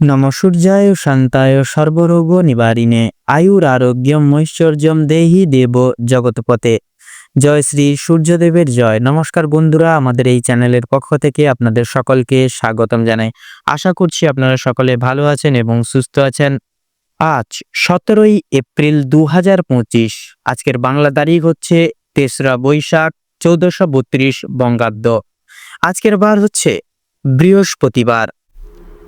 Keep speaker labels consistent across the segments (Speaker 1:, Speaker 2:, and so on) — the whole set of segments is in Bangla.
Speaker 1: নম সূর্যায় শান্তায় সর্বরোগ নিবারিণে। আয়ুর আরোগ্যম ঐশ্বর্যম দেহি দেব জগৎপতে জয় শ্রী সূর্যদেবের জয়। নমস্কার বন্ধুরা, আমাদের এই চ্যানেলের পক্ষ থেকে আপনাদের সকলকে স্বাগতম জানাই। আশা করছি আপনারা সকলে ভালো আছেন এবং সুস্থ আছেন। আজ সতেরোই এপ্রিল দু হাজার পঁচিশ, আজকের বাংলা তারিখ হচ্ছে তেসরা বৈশাখ, চৌদ্দশো বত্রিশ বঙ্গাব্দ। আজকের বার হচ্ছে বৃহস্পতিবার।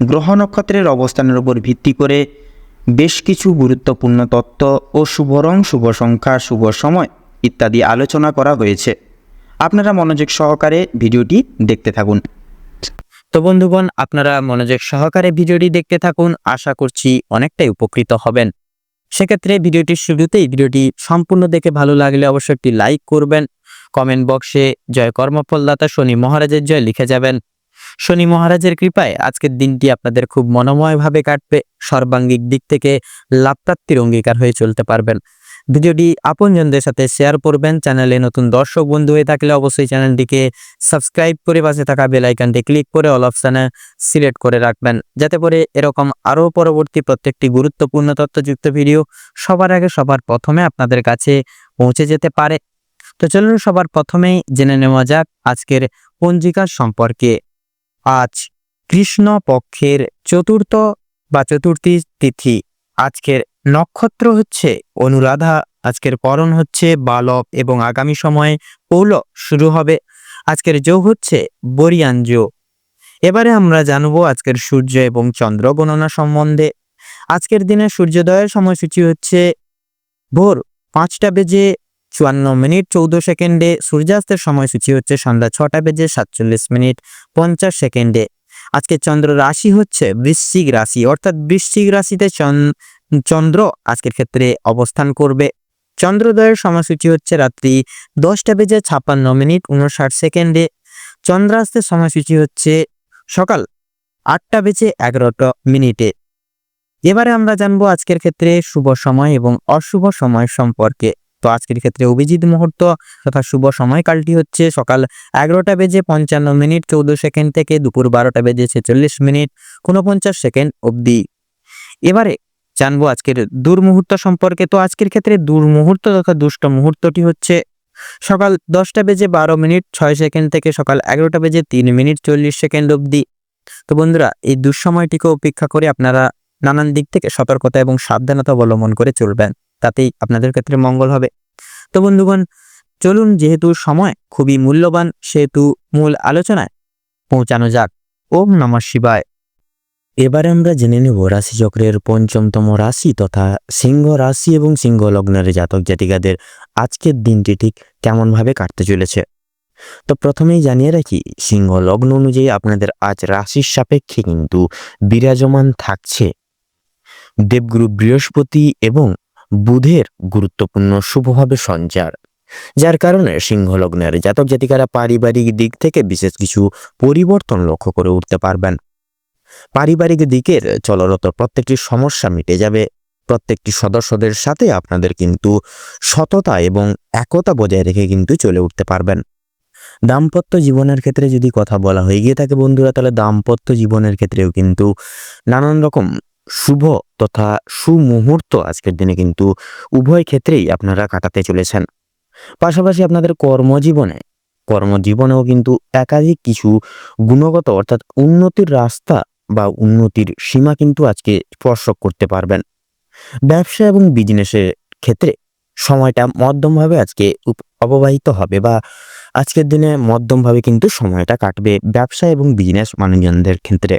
Speaker 2: গ্রহ নক্ষত্রের অবস্থানের উপর ভিত্তি করে বেশ কিছু গুরুত্বপূর্ণ তত্ত্ব ও শুভ রং, শুভ সংখ্যা, শুভ সময় ইত্যাদি আলোচনা করা হয়েছে। আপনারা মনোযোগ সহকারে ভিডিওটি দেখতে থাকুন।
Speaker 1: তো বন্ধুগণ, আপনারা মনোযোগ সহকারে ভিডিওটি দেখতে থাকুন। আশা করছি অনেকটাই উপকৃত হবেন। সেক্ষেত্রে ভিডিওটির শুরুতেই ভিডিওটি সম্পূর্ণ দেখে ভালো লাগলে অবশ্যই একটি লাইক করবেন। কমেন্ট বক্সে জয় কর্মফলদাতা শনি মহারাজের জয় লিখে যাবেন। শনি মহারাজের কৃপায় আজকের দিনটি আপনাদের খুব মনোময়ভাবে কাটবে। সর্বাঙ্গিক দিক থেকে লাভপ্রাপ্তির অঙ্গীকার হয়ে চলতে পারবেন। ভিডিওটি আপনজনদের সাথে শেয়ার করবেন। চ্যানেলে নতুন দর্শক, বন্ধু হয়ে থাকলে অবশ্যই চ্যানেলটিকে সাবস্ক্রাইব করে পাশে থাকা বেল আইকনটি ক্লিক করে অল অপশানে সিলেক্ট করে রাখবেন। যাতে করে এরকম আরও পরবর্তী প্রত্যেকটি গুরুত্বপূর্ণ তথ্যযুক্ত ভিডিও সবার আগে সবার প্রথমে আপনাদের কাছে পৌঁছে যেতে পারে। তো চলুন সবার প্রথমেই জেনে নেওয়া যাক আজকের পঞ্জিকার সম্পর্কে। আজ কৃষ্ণ পক্ষের চতুর্থ বা চতুর্থী তিথি। আজকের নক্ষত্র হচ্ছে অনুরাধা, আজকের করণ হচ্ছে বালক এবং আগামী সময়ে পৌল শুরু হবে। আজকের যোগ হচ্ছে বরিয়ান যোগ এবারে আমরা জানব আজকের সূর্য এবং চন্দ্র গণনা সম্বন্ধে। আজকের দিনে সূর্যোদয়ের সময়সূচি হচ্ছে ভোর পাঁচটা বেজে চুয়ান্ন মিনিট চৌদ্দ সেকেন্ডে সূর্যাস্তের সময়সূচি হচ্ছে সন্ধ্যা ছটা বেজে সাতচল্লিশ মিনিট পঞ্চাশ সেকেন্ডে। আজকে চন্দ্র রাশি হচ্ছে বৃশ্চিক রাশি, অর্থাৎ বৃশ্চিক রাশিতে চন- চন্দ্র আজকের ক্ষেত্রে অবস্থান করবে। চন্দ্রোদয়ের সময়সূচি হচ্ছে রাত্রি দশটা বেজে ছাপ্পান্ন মিনিট উনষাট সেকেন্ডে। চন্দ্রাস্তের সময়সূচি হচ্ছে সকাল আটটা বেজে এগারোটা মিনিটে। এবারে আমরা জানব আজকের ক্ষেত্রে শুভ সময় এবং অশুভ সময় সম্পর্কে। তো আজকের ক্ষেত্রে অভিজিৎ মুহূর্ত তথা শুভ সময়কালটি হচ্ছে সকাল এগারোটা বেজে পঞ্চান্ন মিনিট, চৌদ্দ সেকেন্ড থেকে দুপুর বারোটা বেজে ছেচল্লিশ মিনিট, ঊনপঞ্চাশ সেকেন্ড অবধি। এবারে জানব আজকের দুর্মুহূর্ত সম্পর্কে। তো আজকের ক্ষেত্রে দুর্মুহূর্ত তথা দুষ্ট মুহূর্তটি হচ্ছে সকাল দশটা বেজে বারো মিনিট, ছয় সেকেন্ড থেকে সকাল এগারোটা বেজে তিন মিনিট, চল্লিশ সেকেন্ড অবধি। তো বন্ধুরা, এই দুঃসময়টিকে উপেক্ষা করে আপনারা নানান দিক থেকে সতর্কতা এবং সাবধানতা অবলম্বন করে চলবেন। তাতেই আপনাদের ক্ষেত্রে মঙ্গল হবে। তো বন্ধুগণ, চলুন যেহেতু সময় খুবই মূল্যবান, সেহেতু মূল আলোচনায় পৌঁছানো যাক। ওম নমঃ শিবায়। এবারে আমরা জেনে নেব রাশিচক্রের পঞ্চমতম রাশি তথা সিংহ রাশি এবং সিংহ লগ্নের জাতক জাতিকাদের আজকের দিনটি ঠিক কেমনভাবে কাটতে চলেছে। তো প্রথমেই জানিয়ে রাখি, সিংহ লগ্ন অনুযায়ী আপনাদের আজ রাশির সাপেক্ষে কিন্তু বিরাজমান থাকছে। দেবগুরু বৃহস্পতি এবং বুধের গুরুত্বপূর্ণ শুভভাবে সঞ্চার, যার কারণে সিংহলগ্নের জাতক জাতিকারা পারিবারিক দিক থেকে বিশেষ কিছু পরিবর্তন লক্ষ্য করে উঠতে পারবেন। পারিবারিক দিকের চলরত প্রত্যেকটি সমস্যা মিটে যাবে। প্রত্যেকটি সদস্যদের সাথে আপনাদের কিন্তু সততা এবং একতা বজায় রেখে কিন্তু চলে উঠতে পারবেন। দাম্পত্য জীবনের ক্ষেত্রে যদি কথা বলা হয়ে গিয়ে থাকে বন্ধুরা, তাহলে দাম্পত্য জীবনের ক্ষেত্রেও কিন্তু নানান রকম শুভ তথা সুমুহূর্ত আজকের দিনে কিন্তু উভয় ক্ষেত্রেই আপনারা কাটাতে চলেছেন। পাশাপাশি আপনাদের কর্মজীবনে, কর্মজীবনেও কিন্তু একাধিক কিছু গুণগত অর্থাৎ উন্নতির রাস্তা বা উন্নতির সীমা কিন্তু আজকে স্পর্শ করতে পারবেন। ব্যবসা এবং বিজনেসের ক্ষেত্রে সময়টা মধ্যমভাবে আজকে অববাহিত হবে বা আজকের দিনে মধ্যমভাবে কিন্তু সময়টা কাটবে ব্যবসা এবং বিজনেস মানুষজনদের ক্ষেত্রে।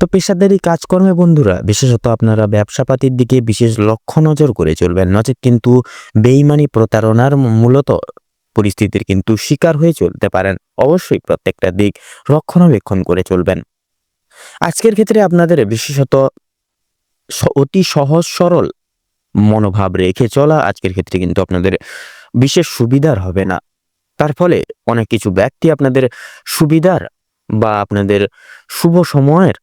Speaker 1: তো পেশাদারি কাজকর্মে বন্ধুরা, বিশেষত আপনারা ব্যবসাপাতির দিকে বিশেষ লক্ষ্য নজর করে চলবেন। নচেত কিন্তু বেইমানি প্রতারণার মূলত পরিস্থিতির কিন্তু শিকার হয়ে চলতে পারেন। অবশ্যই প্রত্যেকটা দিক রক্ষণাবেক্ষণ করে চলবেন। আজকের ক্ষেত্রে আপনাদের বিশেষত অতি সহজ সরল মনোভাব রেখে চলা আজকের ক্ষেত্রে কিন্তু আপনাদের বিশেষ সুবিধার হবে না। তার ফলে অনেক কিছু ব্যক্তি আপনাদের সুবিধার বা আপনাদের শুভ সময়ের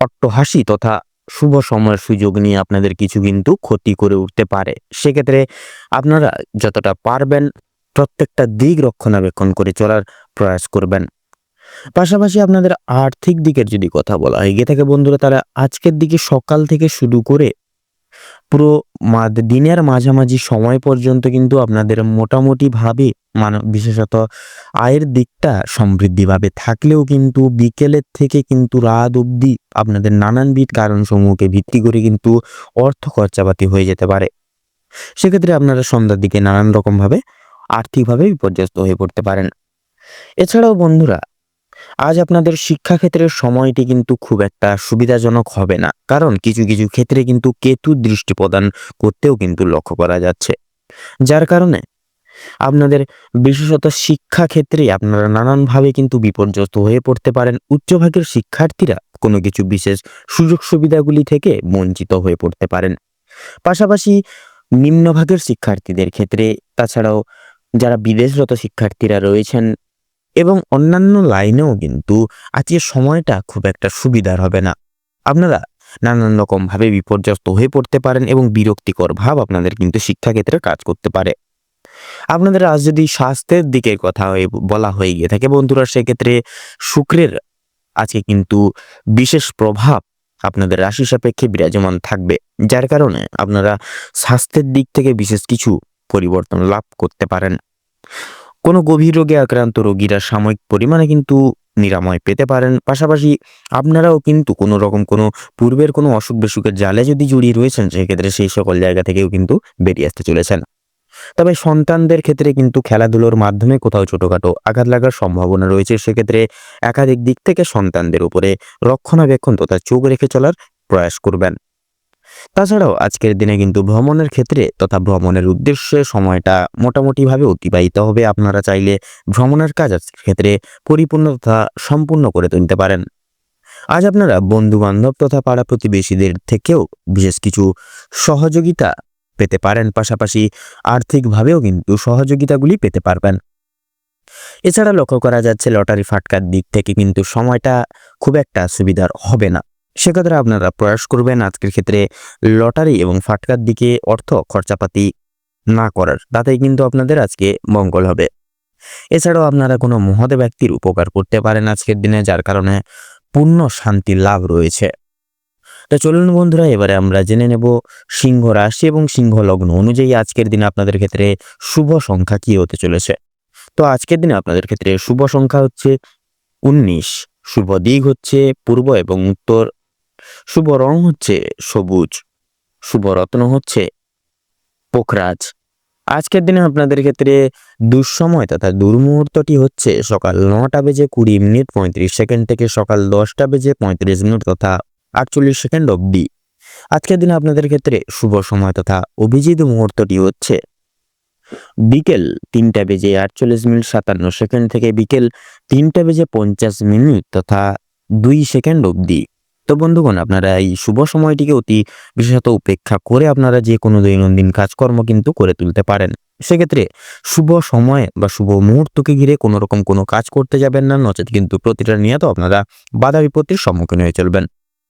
Speaker 1: অট্টহাসি তথা শুভ সময়ের সুযোগ নিয়ে আপনাদের কিছু কিন্তু ক্ষতি করে উঠতে পারে। সেক্ষেত্রে আপনারা যতটা পারবেন প্রত্যেকটা দিক রক্ষণাবেক্ষণ করে চলার প্রয়াস করবেন। পাশাপাশি আপনাদের আর্থিক দিকের যদি কথা বলা হয় গিয়ে থাকে বন্ধুরা তারা আজকের দিকে সকাল থেকে শুরু করে পুরো দিনের মাঝামাঝি সময় পর্যন্ত কিন্তু আপনাদের মোটামুটি ভাবে মান বিশেষত আয়ের দিকটা সমৃদ্ধিভাবে থাকলেও কিন্তু বিকেলের থেকে কিন্তু রাত অবধি আপনাদের নানানবিধ কারণসমূহকে ভিত্তি করে কিন্তু অর্থ খরচাপাতি হয়ে যেতে পারে। সেক্ষেত্রে আপনারা সন্ধ্যার দিকে নানান রকমভাবে আর্থিকভাবে বিপর্যস্ত হয়ে পড়তে পারেন। এছাড়াও বন্ধুরা, আজ আপনাদের শিক্ষাক্ষেত্রের সময়টি কিন্তু খুব একটা সুবিধাজনক হবে না, কারণ কিছু কিছু ক্ষেত্রে কিন্তু কেতু দৃষ্টি প্রদান করতেও কিন্তু লক্ষ্য করা যাচ্ছে। যার কারণে আপনাদের বিশেষত শিক্ষা ক্ষেত্রে আপনারা নানানভাবে কিন্তু বিপর্যস্ত হয়ে পড়তে পারেন। উচ্চভাগের শিক্ষার্থীরা কোনো কিছু বিশেষ সুযোগ সুবিধাগুলি থেকে বঞ্চিত হয়ে পড়তে পারেন। পাশাপাশি নিম্নভাগের শিক্ষার্থীদের ক্ষেত্রে, তাছাড়াও যারা বিদেশরত শিক্ষার্থীরা রয়েছেন এবং অন্যান্য লাইনেও কিন্তু আজকের সময়টা খুব একটা সুবিধার হবে না। আপনারা নানান রকমভাবে বিপর্যস্ত হয়ে পড়তে পারেন এবং বিরক্তিকর ভাব আপনাদের কিন্তু শিক্ষাক্ষেত্রে কাজ করতে পারে। আপনাদের আজ যদি স্বাস্থ্যের দিকের কথা বলা হয়ে গিয়ে থাকে, বন্ধুরা, সেক্ষেত্রে শুক্রের আজকে কিন্তু বিশেষ প্রভাব আপনাদের রাশি সাপেক্ষে বিরাজমান থাকবে, যার কারণে আপনারা স্বাস্থ্যের দিক থেকে বিশেষ কিছু পরিবর্তন লাভ করতে পারেন। কোনো গভীর রোগে আক্রান্ত রোগীরা সাময়িক পরিমাণে কিন্তু নিরাময় পেতে পারেন, পাশাপাশি আপনারাও কিন্তু কোনো রকম কোনো পূর্বের কোনো অসুখ বিসুখের জালে যদি জড়িয়ে রয়েছেন, সেক্ষেত্রে সেই সকল জায়গা থেকেও কিন্তু বেরিয়ে আসতে চলেছেন। তবে সন্তানদের ক্ষেত্রে কিন্তু খেলাধুলোর মাধ্যমে কোথাও ছোটোখাটো আঘাত লাগার সম্ভাবনা রয়েছে। সেক্ষেত্রে একাধিক দিক থেকে সন্তানদের উপরে রক্ষণাবেক্ষণ তথা চোখ রেখে চলার প্রয়াস করবেন। তাছাড়াও আজকের দিনে কিন্তু ভ্রমণের ক্ষেত্রে তথা ভ্রমণের উদ্দেশ্যে সময়টা মোটামুটিভাবে অতিবাহিত হবে। আপনারা চাইলে ভ্রমণের কাজ ক্ষেত্রে পরিপূর্ণ তথা সম্পূর্ণ করে তুলতে পারেন। আজ আপনারা বন্ধু বান্ধব তথা পাড়া প্রতিবেশীদের থেকেও বিশেষ কিছু সহযোগিতা পেতে পারেন, পাশাপাশি আর্থিকভাবেও কিন্তু সহযোগিতাগুলি পেতে পারবেন। এছাড়া লক্ষ্য করা যাচ্ছে, লটারি ফাটকার দিক থেকে কিন্তু সময়টা খুব একটা সুবিধার হবে না। সেক্ষেত্রে আপনারা প্রয়াস করবেন আজকের ক্ষেত্রে লটারি এবং ফাটকার দিকে অর্থ খরচাপাতি না করার। তাতেই কিন্তু আপনাদের আজকে মঙ্গল হবে। এছাড়াও আপনারা কোনো মহৎ ব্যক্তির উপকার করতে পারেন আজকের দিনে, যার কারণে পূর্ণ শান্তি লাভ রয়েছে। তো চলুন বন্ধুরা, এবারে আমরা জেনে নেব সিংহ রাশি এবং সিংহ লগ্ন অনুযায়ী আজকের দিনে আপনাদের ক্ষেত্রে শুভ সংখ্যা কি হতে চলেছে। তো আজকের দিনে আপনাদের ক্ষেত্রে শুভ সংখ্যা হচ্ছে উনিশ, শুভ দিক হচ্ছে পূর্ব এবং উত্তর, শুভ রং হচ্ছে সবুজ, শুভ রত্ন হচ্ছে পোখরাজ। আজকের দিনে আপনাদের ক্ষেত্রে দুঃসময় তথা দুর্মুহূর্তটি হচ্ছে সকাল নটা বেজে কুড়ি মিনিট পঁয়ত্রিশ সেকেন্ড থেকে সকাল দশটা বেজে পঁয়ত্রিশ মিনিট তথা আটচল্লিশ সেকেন্ড অবধি। আজকের দিনে আপনাদের ক্ষেত্রে শুভ সময় তথা অভিজিৎ মুহূর্তটি হচ্ছে বিকেল তিনটা বেজে আটচল্লিশ মিনিট সাতান্ন সেকেন্ড থেকে বিকেল তিনটা বেজে পঞ্চাশ মিনিট তথা দুই সেকেন্ড অবধি। তো বন্ধুগণ, আপনারা এই শুভ সময়টিকে অতি বিশেষত উপেক্ষা করে আপনারা যে কোনো দৈনন্দিন কাজকর্ম কিন্তু করে তুলতে পারেন। সেক্ষেত্রে শুভ সময় বা শুভ মুহূর্তকে ঘিরে কোনো রকম কোনো কাজ করতে যাবেন না, নচেত কিন্তু প্রতিটা নিয়ত আপনারা বাধা বিপত্তির সম্মুখীন হয়ে চলবেন।